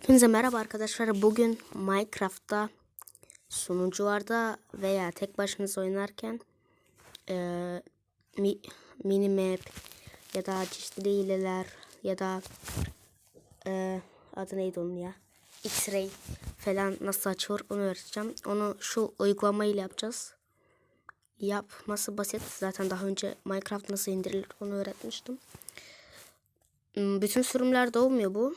Hepinize merhaba arkadaşlar. Bugün Minecraft'ta sunucularda veya tek başınıza oynarken eee mi, mini map ya da çeşitli hileler ya da eee adı neydi onun ya? X-ray falan nasıl açılır onu öğreteceğim. Onu şu uygulamayla yapacağız. Yapması basit. Zaten daha önce Minecraft nasıl indirilir onu öğretmiştim. Hmm, Bütün sürümlerde olmuyor bu.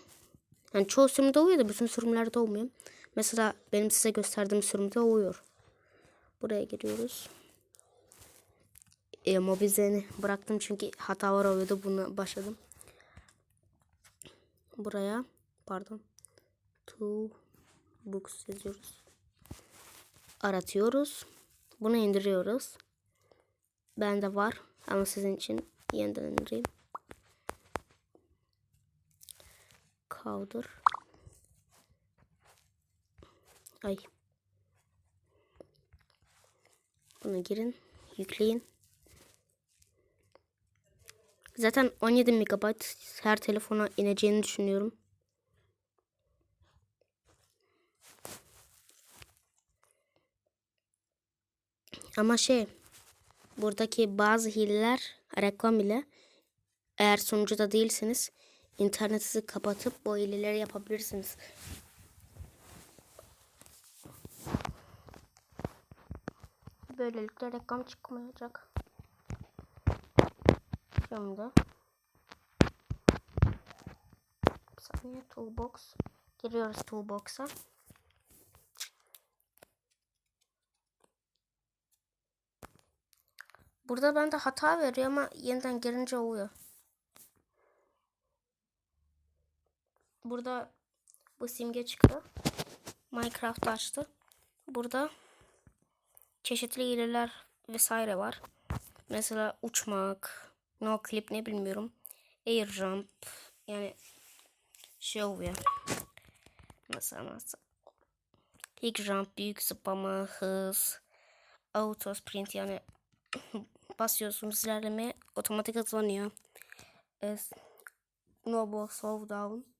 Yani çoğu sürümde oluyor da bütün sürümlerde olmuyor. Mesela benim size gösterdiğim sürümde oluyor. Buraya giriyoruz. E, Mobizen'i bıraktım çünkü hatalar oluyordu. Bunu başladım. Buraya pardon. To books yazıyoruz. Aratıyoruz. Bunu indiriyoruz. Bende var ama sizin için yeniden indireyim. Kaldır. Ay. Bunu girin. Yükleyin. Zaten 17 MB her telefona ineceğini düşünüyorum. Ama şey buradaki bazı hileler reklam ile eğer sunucuda değilseniz internetinizi kapatıp bu hileleri yapabilirsiniz. Böylelikle reklam çıkmayacak. Şimdi bir saniye toolbox giriyoruz toolbox'a. Burada bende hata veriyor ama yeniden girince oluyor. Burada bu simge çıktı. Minecraft açtı. Burada çeşitli hileler vesaire var. Mesela uçmak, no clip ne bilmiyorum. Air jump yani şey oluyor. Nasıl nasıl? Big jump, büyük zıplama, hız, auto sprint yani basıyorsunuz ilerleme otomatik hızlanıyor. E, snowball, slow down.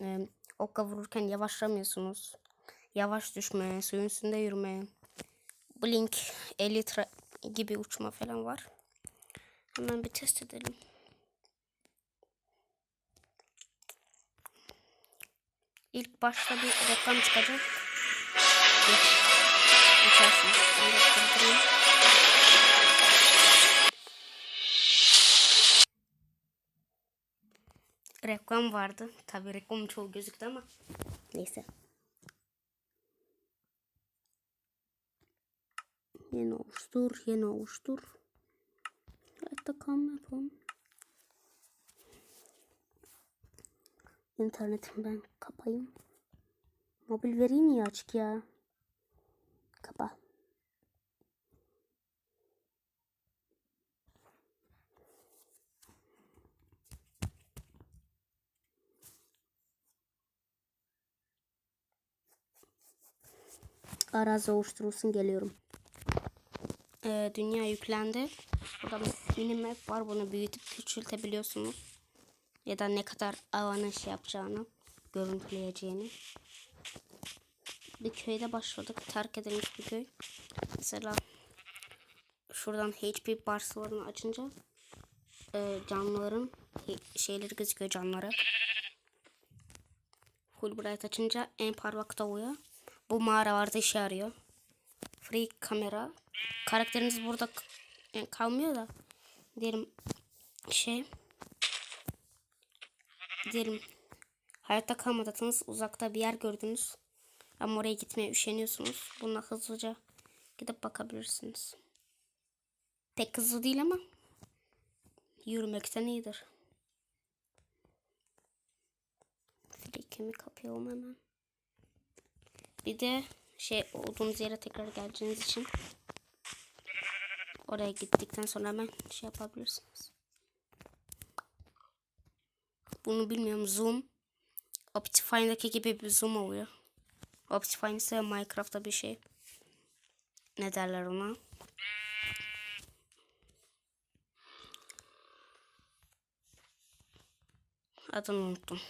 E, okla vururken yavaşlamıyorsunuz. Yavaş düşme, suyun üstünde yürüme. Blink, elytra gibi uçma falan var. Hemen bir test edelim. İlk başta bir reklam çıkacak. Geç. Geçersin. Ben de Reklam vardı. Tabii reklam çoğu gözüktü ama neyse. Yeni oluştur, yeni oluştur. Hayatta kalma yapalım. İnternetimi ben kapayım. Mobil veri niye açık ya? Kapa. Arazi oluşturulsun geliyorum. Ee, dünya yüklendi. Burada mini map var. Bunu büyütüp küçültebiliyorsunuz. Ya da ne kadar alanı şey yapacağını, görüntüleyeceğini. Bir köyde başladık. Terk edilmiş bir köy. Mesela şuradan HP barslarını açınca e, canlıların şeyleri gözüküyor canları. Full bright açınca en parlak da oluyor. Bu mağaralarda işe yarıyor. Free kamera. Karakteriniz burada yani kalmıyor da. Diyelim şey. Diyelim hayatta kalmadınız. Uzakta bir yer gördünüz. Ama oraya gitmeye üşeniyorsunuz. Bununla hızlıca gidip bakabilirsiniz. Pek hızlı değil ama yürümekten iyidir. Frikemi kapıyorum hemen. Bir de şey olduğunuz yere tekrar geleceğiniz için oraya gittikten sonra hemen şey yapabilirsiniz. Bunu bilmiyorum. Zoom Optifine'daki gibi bir zoom oluyor. Optifine ise Minecraft'ta bir şey. Ne derler ona? Adını unuttum.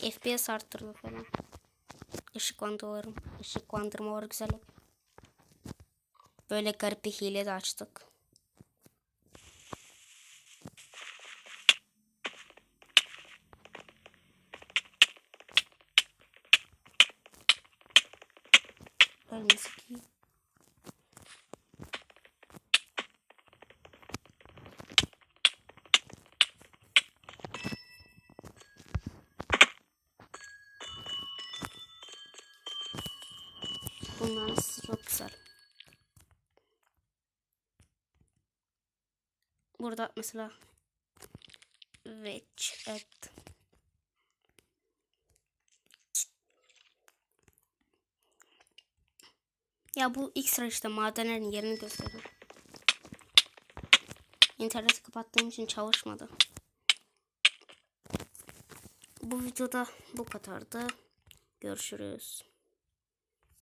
FPS arttırdı falan. Işıklandırma, ışıklandırma var güzel. Böyle garip bir hile de açtık. Ölmesi ki. Çok güzel. Burada mesela veg et. Ya bu X-ray işte madenlerin yerini gösteriyor. İnterneti kapattığım için çalışmadı. Bu videoda bu kadardı. Görüşürüz.